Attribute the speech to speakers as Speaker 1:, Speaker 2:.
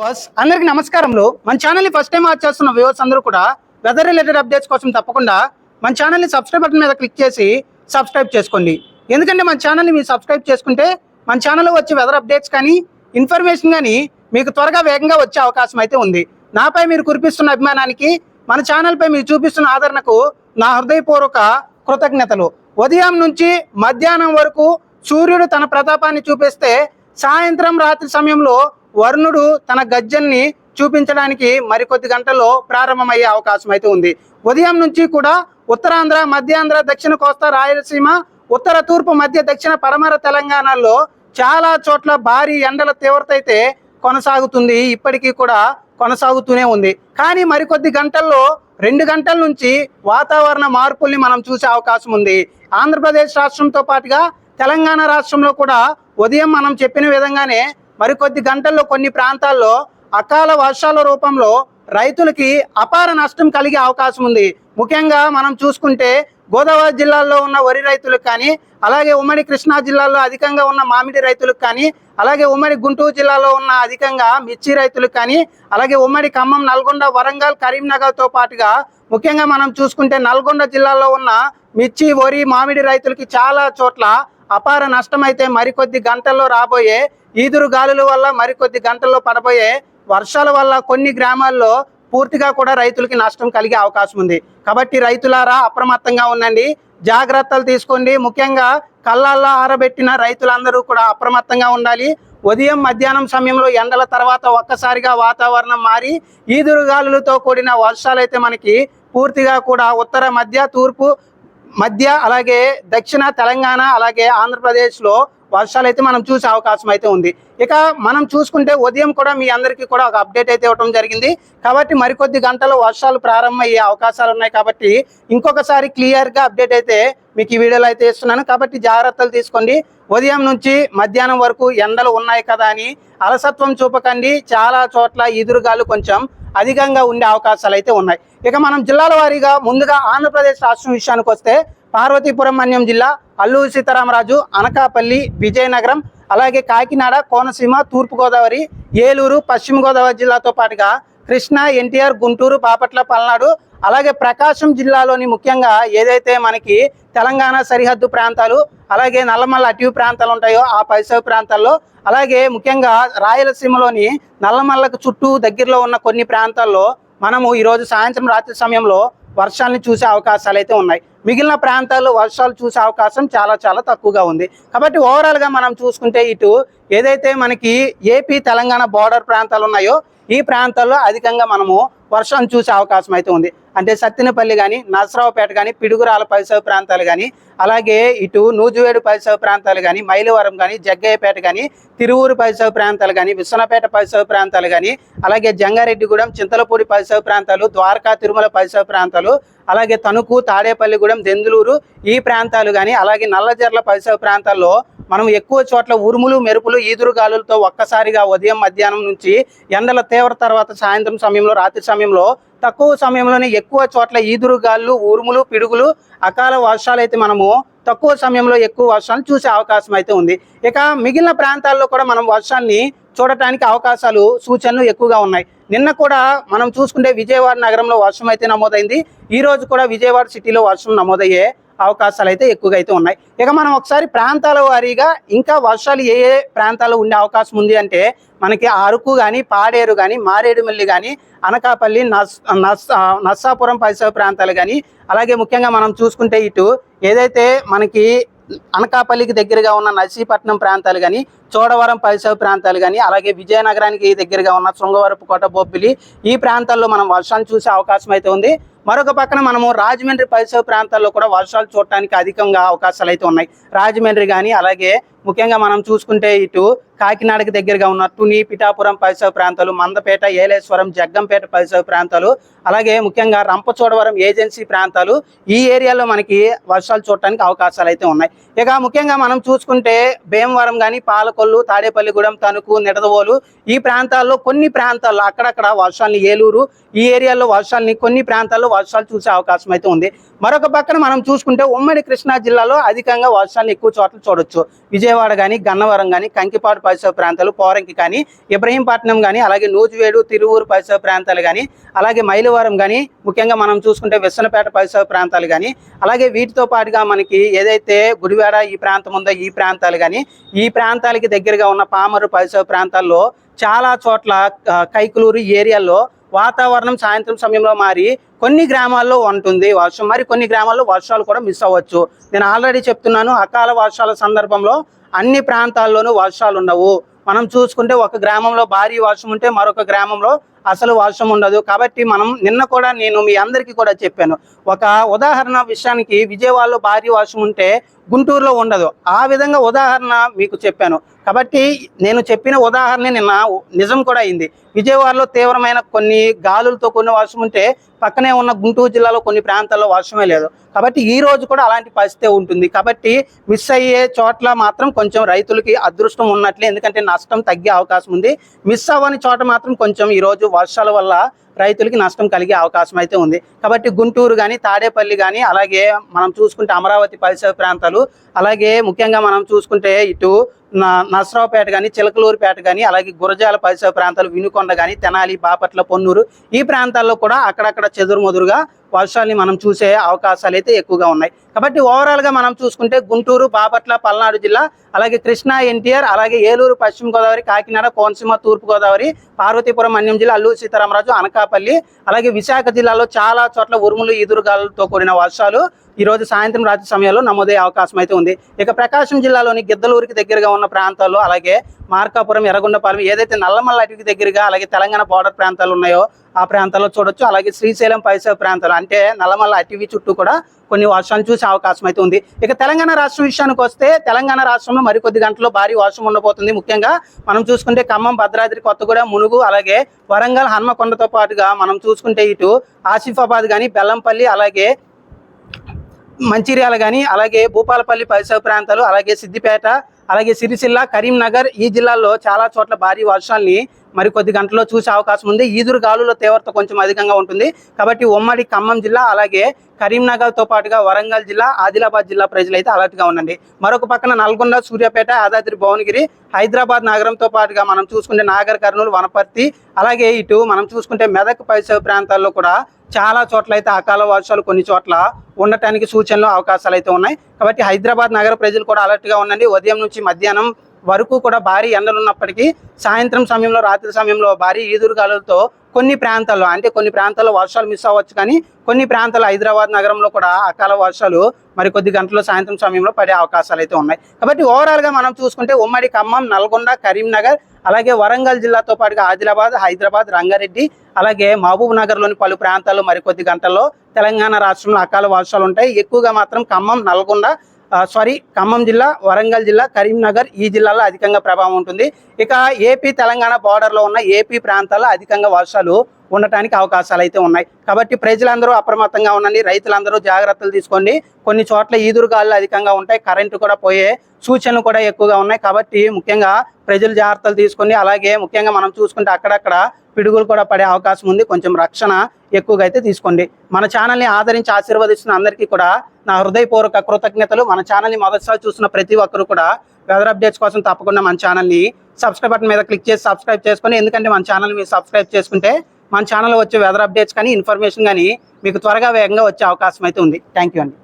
Speaker 1: Boss అందరికి నమస్కారములు. మన ఛానల్ని ఫస్ట్ టైం వాచ్ చేస్తున్న వ్యూవర్స్ అందరూ కూడా వెదర్ రిలేటెడ్ అప్డేట్స్ కోసం తప్పకుండా మన ఛానల్ని సబ్స్క్రైబ్ బటన్ మీద క్లిక్ చేసి సబ్స్క్రైబ్ చేసుకోండి. ఎందుకంటే మన ఛానల్ని మీరు సబ్స్క్రైబ్ చేసుకుంటే మన ఛానల్లో వచ్చే వెదర్ అప్డేట్స్ కానీ ఇన్ఫర్మేషన్ కానీ మీకు త్వరగా వేగంగా వచ్చే అవకాశం అయితే ఉంది. నాపై మీరు కురిపిస్తున్న అభిమానానికి మన ఛానల్పై మీరు చూపిస్తున్న ఆదరణకు నా హృదయపూర్వక కృతజ్ఞతలు. ఉదయం నుంచి మధ్యాహ్నం వరకు సూర్యుడు తన ప్రతాపాన్ని చూపిస్తే సాయంత్రం రాత్రి సమయంలో వరుణుడు తన గజ్జల్ని చూపించడానికి మరికొద్ది గంటల్లో ప్రారంభమయ్యే అవకాశం అయితే ఉంది. ఉదయం నుంచి కూడా ఉత్తరాంధ్ర మధ్యాంధ్ర దక్షిణ కోస్తా రాయలసీమ ఉత్తర తూర్పు మధ్య దక్షిణ పడమర తెలంగాణలో చాలా చోట్ల భారీ ఎండల తీవ్రత అయితే కొనసాగుతుంది. ఇప్పటికీ కూడా కొనసాగుతూనే ఉంది. కానీ మరికొద్ది గంటల్లో రెండు గంటల నుంచి వాతావరణ మార్పుల్ని మనం చూసే అవకాశం ఉంది. ఆంధ్రప్రదేశ్ రాష్ట్రంతో పాటుగా తెలంగాణ రాష్ట్రంలో కూడా ఉదయం మనం చెప్పిన విధంగానే మరికొద్ది గంటల్లో కొన్ని ప్రాంతాల్లో అకాల వర్షాల రూపంలో రైతులకి అపార నష్టం కలిగే అవకాశం ఉంది. ముఖ్యంగా మనం చూసుకుంటే గోదావరి జిల్లాల్లో ఉన్న వరి రైతులకు కానీ అలాగే ఉమ్మడి కృష్ణా జిల్లాలో అధికంగా ఉన్న మామిడి రైతులకు కానీ అలాగే ఉమ్మడి గుంటూరు జిల్లాలో ఉన్న అధికంగా మిర్చి రైతులకు కానీ అలాగే ఉమ్మడి ఖమ్మం నల్గొండ వరంగల్ కరీంనగర్తో పాటుగా ముఖ్యంగా మనం చూసుకుంటే నల్గొండ జిల్లాలో ఉన్న మిర్చి వరి మామిడి రైతులకి చాలా చోట్ల అపార నష్టం అయితే మరికొద్ది గంటల్లో రాబోయే ఈదురు గాలుల వల్ల మరికొద్ది గంటల్లో పడబోయే వర్షాల వల్ల కొన్ని గ్రామాల్లో పూర్తిగా కూడా రైతులకి నష్టం కలిగే అవకాశం ఉంది. కాబట్టి రైతులారా అప్రమత్తంగా ఉండండి. జాగ్రత్తలు తీసుకోండి. ముఖ్యంగా కళ్ళల్లో ఆరబెట్టిన రైతులందరూ కూడా అప్రమత్తంగా ఉండాలి. ఉదయం మధ్యాహ్నం సమయంలో ఎండల తర్వాత ఒక్కసారిగా వాతావరణం మారి ఈదురుగాలులతో కూడిన వర్షాలైతే మనకి పూర్తిగా కూడా ఉత్తర మధ్య తూర్పు మధ్య అలాగే దక్షిణ తెలంగాణ అలాగే ఆంధ్రప్రదేశ్లో వర్షాలు అయితే మనం చూసే అవకాశం అయితే ఉంది. ఇక మనం చూసుకుంటే ఉదయం కూడా మీ అందరికీ కూడా ఒక అప్డేట్ అయితే ఇవ్వడం జరిగింది. కాబట్టి మరికొద్ది గంటలు వర్షాలు ప్రారంభమయ్యే అవకాశాలు ఉన్నాయి కాబట్టి ఇంకొకసారి క్లియర్గా అప్డేట్ అయితే మీకు ఈ వీడియోలో అయితే ఇస్తున్నాను. కాబట్టి జాగ్రత్తలు తీసుకోండి. ఉదయం నుంచి మధ్యాహ్నం వరకు ఎండలు ఉన్నాయి కదా అని అలసత్వం చూపకండి. చాలా చోట్ల ఎదురుగాలు కొంచెం అధికంగా ఉండే అవకాశాలు అయితే ఉన్నాయి. ఇక మనం జిల్లాల వారీగా ముందుగా ఆంధ్రప్రదేశ్ రాష్ట్రం విషయానికి వస్తే పార్వతీపురం మన్యం జిల్లా అల్లూరి సీతారామరాజు అనకాపల్లి విజయనగరం అలాగే కాకినాడ కోనసీమ తూర్పుగోదావరి ఏలూరు పశ్చిమ గోదావరి జిల్లాతో పాటుగా కృష్ణా ఎన్టీఆర్ గుంటూరు బాపట్ల పల్నాడు అలాగే ప్రకాశం జిల్లాలోని ముఖ్యంగా ఏదైతే మనకి తెలంగాణ సరిహద్దు ప్రాంతాలు అలాగే నల్లమల్ల అటవీ ప్రాంతాలు ఉంటాయో ఆ పరిసర ప్రాంతాల్లో అలాగే ముఖ్యంగా రాయలసీమలోని నల్లమల్లకు చుట్టూ దగ్గరలో ఉన్న కొన్ని ప్రాంతాల్లో మనము ఈరోజు సాయంత్రం రాత్రి సమయంలో వర్షాలని చూసే అవకాశాలు అయితే ఉన్నాయి. మిగిలిన ప్రాంతాల్లో వర్షాలు చూసే అవకాశం చాలా చాలా తక్కువగా ఉంది. కాబట్టి ఓవరాల్గా మనం చూసుకుంటే ఇటు ఏదైతే మనకి ఏపీ తెలంగాణ బార్డర్ ప్రాంతాలు ఉన్నాయో ఈ ప్రాంతాల్లో అధికంగా మనము వర్షం చూసే అవకాశం అయితే ఉంది. అంటే సత్తినపల్లి కానీ నరసరావుపేట కానీ పిడుగురాల పరిసర ప్రాంతాలు కానీ అలాగే ఇటు నూజువేడు పరిసర ప్రాంతాలు కానీ మైలవరం కానీ జగ్గయ్యపేట కానీ తిరువూరు పరిసర ప్రాంతాలు కానీ విశ్వనపేట పరిసర ప్రాంతాలు కానీ అలాగే జంగారెడ్డిగూడెం చింతలపూడి పరిసర ప్రాంతాలు ద్వారకా తిరుమల పరిసర ప్రాంతాలు అలాగే తణుకు తాడేపల్లిగూడెం దెందులూరు ఈ ప్రాంతాలు కానీ అలాగే నల్లజర్ల పరిసర ప్రాంతాల్లో మనం ఎక్కువ చోట్ల ఉరుములు మెరుపులు ఈదురు గాలులతో ఒక్కసారిగా ఉదయం మధ్యాహ్నం నుంచి ఎండల తీవ్ర తర్వాత సాయంత్రం సమయంలో రాత్రి సమయంలో తక్కువ సమయంలోనే ఎక్కువ చోట్ల ఈదురు గాళ్ళు ఉరుములు పిడుగులు అకాల వర్షాలు అయితే మనము తక్కువ సమయంలో ఎక్కువ వర్షాలు చూసే అవకాశం అయితే ఉంది. ఇక మిగిలిన ప్రాంతాల్లో కూడా మనం వర్షాన్ని చూడటానికి అవకాశాలు సూచనలు ఎక్కువగా ఉన్నాయి. నిన్న కూడా మనం చూసుకుంటే విజయవాడ నగరంలో వర్షం అయితే నమోదైంది. ఈ రోజు కూడా విజయవాడ సిటీలో వర్షం నమోదయ్యే అవకాశాలు అయితే ఎక్కువగా అయితే ఉన్నాయి. ఇక మనం ఒకసారి ప్రాంతాల వారీగా ఇంకా వర్షాలు ఏ ఏ ప్రాంతాల్లో ఉండే అవకాశం ఉంది అంటే మనకి అరకు కానీ పాడేరు కానీ మారేడుమల్లి కానీ అనకాపల్లి నస్ నస్ నర్సాపురం పరిసర ప్రాంతాలు కానీ అలాగే ముఖ్యంగా మనం చూసుకుంటే ఇటు ఏదైతే మనకి అనకాపల్లికి దగ్గరగా ఉన్న నర్సీపట్నం ప్రాంతాలు కానీ చోడవరం పరిసర ప్రాంతాలు కానీ అలాగే విజయనగరానికి దగ్గరగా ఉన్న శృంగవరపు కోట బొబ్బిలి ఈ ప్రాంతాల్లో మనం వర్షాలు చూసే అవకాశం అయితే ఉంది. మరొక పక్కన మనము రాజమండ్రి పరిసర ప్రాంతాల్లో కూడా వర్షాలు చూడటానికి అధికంగా అవకాశాలు అయితే ఉన్నాయి. రాజమండ్రి కానీ అలాగే ముఖ్యంగా మనం చూసుకుంటే ఇటు కాకినాడకి దగ్గరగా ఉన్న తుని పిఠాపురం పరిసర ప్రాంతాలు మందపేట ఏలేశ్వరం జగ్గంపేట పరిసర ప్రాంతాలు అలాగే ముఖ్యంగా రంపచోడవరం ఏజెన్సీ ప్రాంతాలు ఈ ఏరియాలో మనకి వర్షాలు చూడటానికి అవకాశాలు అయితే ఉన్నాయి. ఇక ముఖ్యంగా మనం చూసుకుంటే భీమవరం కానీ పాలకొల్లు తాడేపల్లిగూడెం తణుకు నిడదవోలు ఈ ప్రాంతాల్లో కొన్ని ప్రాంతాల్లో అక్కడక్కడ వర్షాలని ఏలూరు ఈ ఏరియాలో వర్షాలని కొన్ని ప్రాంతాల్లో వర్షాలు చూసే అవకాశం అయితే ఉంది. మరొక పక్కన మనం చూసుకుంటే ఉమ్మడి కృష్ణా జిల్లాలో అధికంగా వర్షాలను ఎక్కువ చోట్ల చూడొచ్చు. విజయవాడ కానీ గన్నవరం కానీ కంకిపాడు పరిసర ప్రాంతాలు పోరంకి కానీ ఇబ్రహీంపట్నం కానీ అలాగే నూజివేడు తిరువూరు పరిసర ప్రాంతాలు కానీ అలాగే మైలవరం కానీ ముఖ్యంగా మనం చూసుకుంటే విස්සనపేట పరిసర ప్రాంతాలు కానీ అలాగే వీటితో పాటుగా మనకి ఏదైతే గుడివాడ ఈ ప్రాంతం ఉందో ఈ ప్రాంతాలు కానీ ఈ ప్రాంతాలకి దగ్గరగా ఉన్న పామరు పరిసర ప్రాంతాల్లో చాలా చోట్ల కైకులూరు ఏరియాలో వాతావరణం సాయంత్రం సమయంలో మారి కొన్ని గ్రామాల్లో ఉంటుంది వర్షం. మరి కొన్ని గ్రామాల్లో వర్షాలు కూడా మిస్ అవ్వచ్చు. నేను ఆల్రెడీ చెప్తున్నాను అకాల వర్షాల సందర్భంలో అన్ని ప్రాంతాల్లోనూ వర్షాలు ఉండవు మనం చూసుకుంటే ఒక గ్రామంలో భారీ వర్షం ఉంటే మరొక గ్రామంలో అసలు వర్షం ఉండదు. కాబట్టి మనం నిన్న కూడా నేను మీ అందరికీ కూడా చెప్పాను. ఒక ఉదాహరణ విషయానికి విజయవాడలో భారీ వర్షం ఉంటే గుంటూరులో ఉండదు. ఆ విధంగా ఉదాహరణ మీకు చెప్పాను. కాబట్టి నేను చెప్పిన ఉదాహరణ నిన్న నిజం కూడా అయింది. విజయవాడలో తీవ్రమైన కొన్ని గాలులతో కొన్ని వర్షం ఉంటే పక్కనే ఉన్న గుంటూరు జిల్లాలో కొన్ని ప్రాంతాల్లో వర్షమే లేదు. కాబట్టి ఈ రోజు కూడా అలాంటి పరిస్థితి ఉంటుంది. కాబట్టి మిస్ అయ్యే చోట్ల మాత్రం కొంచెం రైతులకి అదృష్టం ఉన్నట్లే. ఎందుకంటే నష్టం తగ్గే అవకాశం ఉంది. మిస్ అవ్వని చోట మాత్రం కొంచెం ఈ రోజు వర్షాల వల్ల రైతులకి నష్టం కలిగే అవకాశం అయితే ఉంది. కాబట్టి గుంటూరు కానీ తాడేపల్లి కానీ అలాగే మనం చూసుకుంటే అమరావతి పరిసర ప్రాంతాలు అలాగే ముఖ్యంగా మనం చూసుకుంటే ఇటు నర్సరావుపేట కానీ చిలకలూరుపేట కానీ అలాగే గురజాల పరిసర ప్రాంతాలు వినుకొండ కానీ తెనాలి బాపట్ల పొన్నూరు ఈ ప్రాంతాల్లో కూడా అక్కడక్కడ చెదురుమదురుగా వర్షాల్ని మనం చూసే అవకాశాలు అయితే ఎక్కువగా ఉన్నాయి. కాబట్టి ఓవరాల్గా మనం చూసుకుంటే గుంటూరు బాపట్ల పల్నాడు జిల్లా అలాగే కృష్ణా ఎన్టీఆర్ అలాగే ఏలూరు పశ్చిమ గోదావరి కాకినాడ కోనసీమ తూర్పుగోదావరి పార్వతీపురం మన్యం జిల్లా అల్లూరు సీతారామరాజు అనకాపల్లి అలాగే విశాఖ జిల్లాలో చాలా చోట్ల ఉరుములు ఈదురుగాలతో కూడిన వర్షాలు ఈరోజు సాయంత్రం రాత్రి సమయంలో నమోదయ్యే అవకాశం అయితే ఉంది. ఇక ప్రకాశం జిల్లాలోని గిద్దలూరికి దగ్గరగా ఉన్న ప్రాంతాల్లో అలాగే మార్కాపురం ఎర్రగొండపాలెం ఏదైతే నల్లమల్ల అటుకి దగ్గరగా అలాగే తెలంగాణ బార్డర్ ప్రాంతాలు ఉన్నాయో ఆ ప్రాంతాల్లో చూడొచ్చు. అలాగే శ్రీశైలం పరిసర ప్రాంతాలు అంటే నల్లమల్ల అటవీ చుట్టూ కూడా కొన్ని వర్షాలు చూసే అవకాశం అయితే ఉంది. ఇక తెలంగాణ రాష్ట్రం విషయానికి వస్తే తెలంగాణ రాష్ట్రంలో మరికొద్ది గంటల్లో భారీ వర్షం ఉండబోతుంది. ముఖ్యంగా మనం చూసుకుంటే ఖమ్మం భద్రాద్రి కొత్తగూడెం మునుగు అలాగే వరంగల్ హన్మకొండతో పాటుగా మనం చూసుకుంటే ఇటు ఆసిఫాబాద్ కానీ బెల్లంపల్లి అలాగే మంచిర్యాల కానీ అలాగే భూపాలపల్లి పరిసర ప్రాంతాలు అలాగే సిద్దిపేట అలాగే సిరిసిల్ల కరీంనగర్ ఈ జిల్లాల్లో చాలా చోట్ల భారీ వర్షాల్ని మరి కొద్ది గంటల్లో చూసే అవకాశం ఉంది. ఈదురు గాలుల తీవ్రత కొంచెం అధికంగా ఉంటుంది. కాబట్టి ఉమ్మడి ఖమ్మం జిల్లా అలాగే కరీంనగర్తో పాటుగా వరంగల్ జిల్లా ఆదిలాబాద్ జిల్లా ప్రజలైతే అలర్ట్గా ఉండండి. మరొక పక్కన నల్గొండ సూర్యాపేట యాదాద్రి భువనగిరి హైదరాబాద్ నగరంతో పాటుగా మనం చూసుకుంటే నాగర్ కర్నూలు వనపర్తి అలాగే ఇటు మనం చూసుకుంటే మెదక్ పరిసర ప్రాంతాల్లో కూడా చాలా చోట్ల అయితే అకాల వర్షాలు కొన్ని చోట్ల ఉండటానికి సూచనలు అవకాశాలు అయితే ఉన్నాయి. కాబట్టి హైదరాబాద్ నగర ప్రజలు కూడా అలర్ట్గా ఉండండి. ఉదయం నుంచి మధ్యాహ్నం వరకు కూడా భారీ ఎండలు ఉన్నప్పటికీ సాయంత్రం సమయంలో రాత్రి సమయంలో భారీ ఈదురుగాలులతో కొన్ని ప్రాంతాల్లో అంటే కొన్ని ప్రాంతాల్లో వర్షాలు మిస్ అవ్వచ్చు కానీ కొన్ని ప్రాంతాలు హైదరాబాద్ నగరంలో కూడా అకాల వర్షాలు మరి కొద్ది గంటల్లో సాయంత్రం సమయంలో పడే అవకాశాలు అయితే ఉన్నాయి. కాబట్టి ఓవరాల్గా మనం చూసుకుంటే ఉమ్మడి ఖమ్మం నల్గొండ కరీంనగర్ అలాగే వరంగల్ జిల్లాతో పాటుగా ఆదిలాబాద్ హైదరాబాద్ రంగారెడ్డి అలాగే మహబూబ్ నగర్లోని పలు ప్రాంతాల్లో మరికొద్ది గంటల్లో తెలంగాణ రాష్ట్రంలో అకాల వర్షాలు ఉంటాయి. ఎక్కువగా మాత్రం ఖమ్మం నల్గొండ సారీ ఖమ్మం జిల్లా వరంగల్ జిల్లా కరీంనగర్ ఈ జిల్లాలో అధికంగా ప్రభావం ఉంటుంది. ఇక ఏపీ తెలంగాణ బార్డర్లో ఉన్న ఏపీ ప్రాంతాల్లో అధికంగా వర్షాలు ఉండటానికి అవకాశాలు అయితే ఉన్నాయి. కాబట్టి ప్రజలందరూ అప్రమత్తంగా ఉండండి రైతులందరూ జాగ్రత్తలు తీసుకోండి. కొన్ని చోట్ల ఈదురుగాలు అధికంగా ఉంటాయి కరెంటు కూడా పోయే సూచనలు కూడా ఎక్కువగా ఉన్నాయి. కాబట్టి ముఖ్యంగా ప్రజలు జాగ్రత్తలు తీసుకొని అలాగే ముఖ్యంగా మనం చూసుకుంటే అక్కడక్కడ పిడుగులు కూడా పడే అవకాశం ఉంది. కొంచెం రక్షణ ఎక్కువగా అయితే తీసుకోండి. మన ఛానల్ని ఆదరించి ఆశీర్వదిస్తున్న అందరికీ కూడా నా హృదయపూర్వక కృతజ్ఞతలు. మన ఛానల్ని మొదటిసారి చూసిన ప్రతి ఒక్కరు కూడా వెదర్ అప్డేట్స్ కోసం తప్పకుండా మన ఛానల్ని సబ్స్క్రైబ్ బటన్ మీద క్లిక్ చేసి సబ్స్క్రైబ్ చేసుకొని ఎందుకంటే మన ఛానల్ మీరు సబ్స్క్రైబ్ చేసుకుంటే మన ఛానల్ వచ్చే వెదర్ అప్డేట్స్ కానీ ఇన్ఫర్మేషన్ కానీ మీకు త్వరగా వేగంగా వచ్చే అవకాశం అయితే ఉంది. థ్యాంక్ యూ అండి.